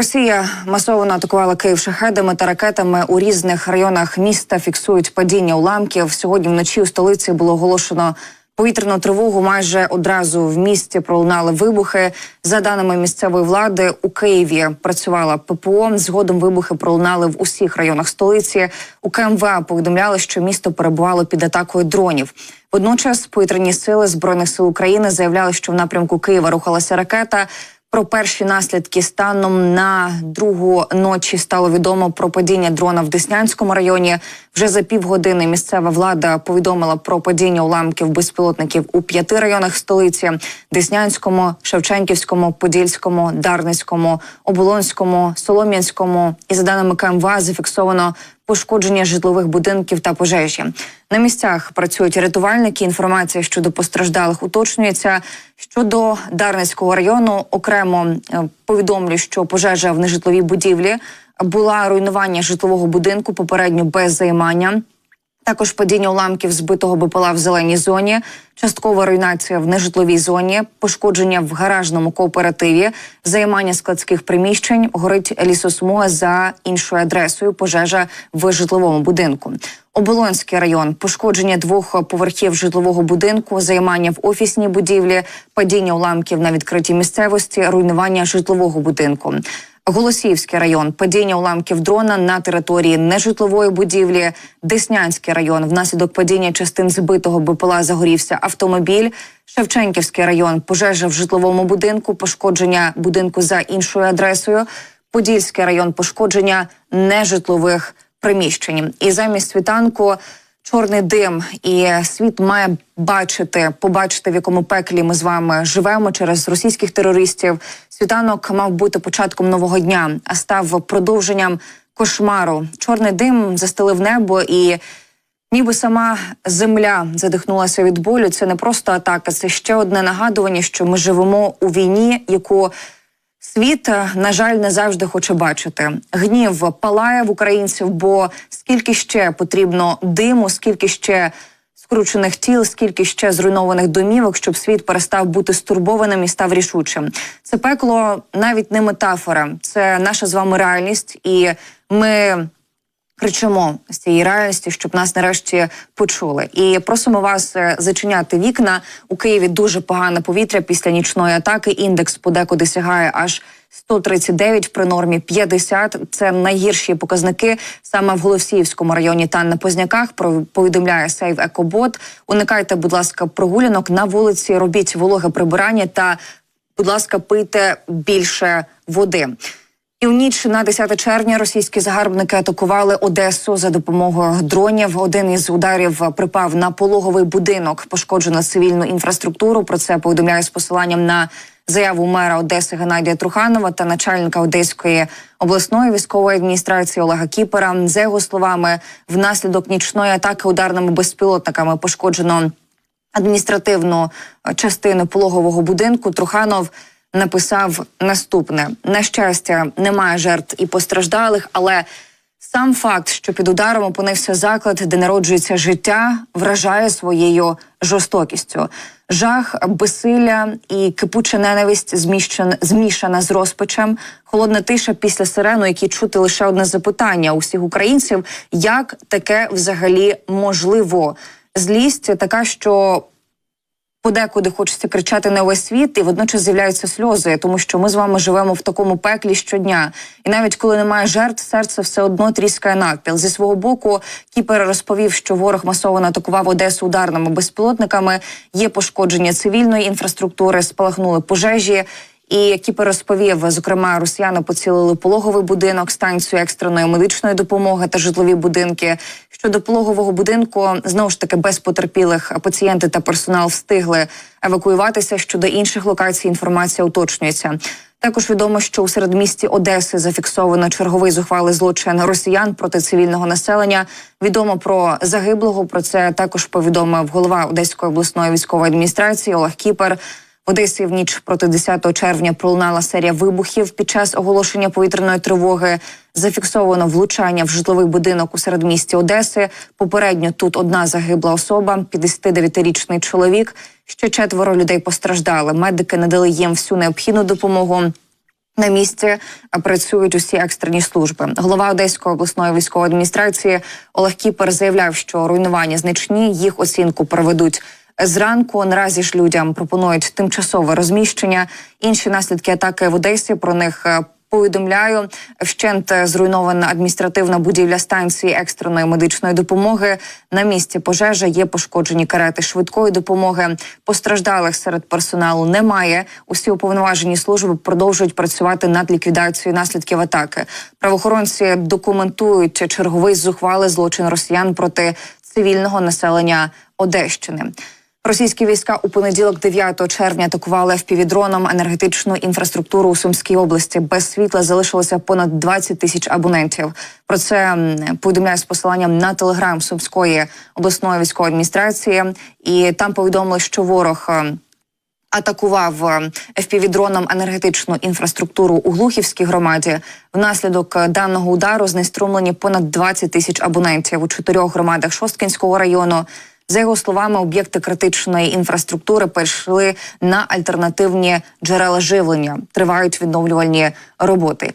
Росія масово атакувала Київ шахедами та ракетами у різних районах міста. Фіксують падіння уламків. Сьогодні вночі у столиці було оголошено повітряну тривогу. Майже одразу в місті пролунали вибухи. За даними місцевої влади, у Києві працювала ППО. Згодом вибухи пролунали в усіх районах столиці. У КМВА повідомляли, що місто перебувало під атакою дронів. Водночас повітряні сили збройних сил України заявляли, що в напрямку Києва рухалася ракета. Про перші наслідки станом на другу ночі стало відомо про падіння дрона в Деснянському районі. Вже за півгодини місцева влада повідомила про падіння уламків безпілотників у п'яти районах столиці: Деснянському, Шевченківському, Подільському, Дарницькому, Оболонському, Солом'янському. І за даними КМВА зафіксовано пошкодження житлових будинків та пожежі. На місцях працюють рятувальники. Інформація щодо постраждалих уточнюється. Щодо Дарницького району окремо е, повідомлю, що пожежа в нежитловій будівлі була руйнування житлового будинку попередньо без займання. Також падіння уламків збитого БПЛА в зеленій зоні, часткова руйнація в нежитловій зоні, пошкодження в гаражному кооперативі, займання складських приміщень, горить лісосмуга за іншою адресою. Пожежа в житловому будинку. Оболонський район, пошкодження двох поверхів житлового будинку, займання в офісній будівлі, падіння уламків на відкритій місцевості, руйнування житлового будинку. Голосіївський район, падіння уламків дрона на території нежитлової будівлі, Деснянський район. Внаслідок падіння частин збитого БПЛА загорівся автомобіль. Шевченківський район, пожежа в житловому будинку, пошкодження будинку за іншою адресою. Подільський район, пошкодження нежитлових приміщень. І замість світанку чорний дим, і світ має бачити, побачити, в якому пеклі ми з вами живемо через російських терористів. Світанок мав бути початком нового дня, а став продовженням кошмару. Чорний дим застелив небо і. Ніби сама земля задихнулася від болю. Це не просто атака, це ще одне нагадування, що ми живемо у війні, яку світ, е, на жаль, не завжди хоче бачити. Гнів палає в українців, бо скільки ще потрібно диму, скільки ще скручених тіл, скільки ще зруйнованих домівок, щоб світ перестав бути стурбованим і став рішучим. Це пекло навіть не метафора, це наша з вами реальність, і ми кричимо з цієї реальності, щоб нас нарешті почули. І просимо вас е, зачиняти вікна у Києві. Дуже погане повітря після нічної атаки. Індекс подекуди сягає аж 139 при нормі 50. Це найгірші показники саме в Голосіївському районі та на Позняках. Про повідомляє Сейв Екобот. Уникайте, будь ласка, прогулянок на вулиці. Робіть вологе прибирання та, будь ласка, пийте більше води. І у ніч на 10 червня російські загарбники атакували Одесу за допомогою дронів. Один із ударів припав на пологовий будинок. Пошкоджено цивільну інфраструктуру. Про це повідомляє з посиланням на заяву мера Одеси Геннадія Труханова та начальника Одеської обласної військової адміністрації Олега Кіпера. За його словами, внаслідок нічної атаки ударними безпілотниками пошкоджено адміністративну частину пологового будинку. Труханов написав наступне: на щастя, немає жертв і постраждалих, але сам факт, що під ударом опинився заклад, де народжується життя, вражає своєю жорстокістю. Жах, безсилля і кипуча ненависть зміщен, змішана з розпачем, холодна тиша після сирену, які чути лише одне запитання у всіх українців: як таке взагалі можливо? Злість така, що подекуди хочеться кричати на весь світ, і водночас з'являються сльози, тому що ми з вами живемо в такому пеклі щодня. І навіть коли немає жертв, серце все одно тріскає навпіл. Зі свого боку, Кіпер розповів, що ворог масово атакував Одесу ударними безпілотниками. Є пошкодження цивільної інфраструктури, спалахнули пожежі. І Кіпер розповів, зокрема, росіяни поцілили пологовий будинок, станцію екстреної медичної допомоги та житлові будинки. Щодо пологового будинку, знову ж таки без потерпілих пацієнти та персонал встигли евакуюватися. Щодо інших локацій інформація уточнюється. Також відомо, що у середмісті Одеси зафіксовано черговий зухвалий злочин росіян проти цивільного населення. Відомо про загиблого. Про це також повідомив голова Одеської обласної військової адміністрації Олег Кіпер. В Одесі в ніч проти 10 червня пролунала серія вибухів під час оголошення повітряної тривоги. Зафіксовано влучання в житловий будинок у середмісті Одеси. Попередньо тут одна загибла особа, 59-річний чоловік. Ще четверо людей постраждали. Медики надали їм всю необхідну допомогу. На місці працюють усі екстрені служби. Голова Одеської обласної військової адміністрації Олег Кіпер заявляв, що руйнування значні їх оцінку проведуть зранку. Наразі ж людям пропонують тимчасове розміщення. Інші наслідки атаки в Одесі про них. е, Повідомляю, вщент зруйнована адміністративна будівля станції екстреної медичної допомоги. На місці пожежі є пошкоджені карети швидкої допомоги. Постраждалих серед персоналу немає. Усі уповноважені служби продовжують працювати над ліквідацією наслідків атаки. Правоохоронці документують черговий зухвалий злочин росіян проти цивільного населення Одещини. Російські війська у понеділок, 9 червня, атакували впівдроном енергетичну інфраструктуру у Сумській області. Без світла залишилося понад 20 тисяч абонентів. Про це повідомляє з посиланням на телеграм Сумської обласної військової адміністрації, і там повідомили, що ворог. Атакував FPV-дроном енергетичну інфраструктуру у Глухівській громаді. Внаслідок е, даного удару знеструмлені понад 20 тисяч абонентів у чотирьох громадах Шосткінського району. За його словами, об'єкти критичної інфраструктури перейшли на альтернативні джерела живлення. Тривають відновлювальні роботи.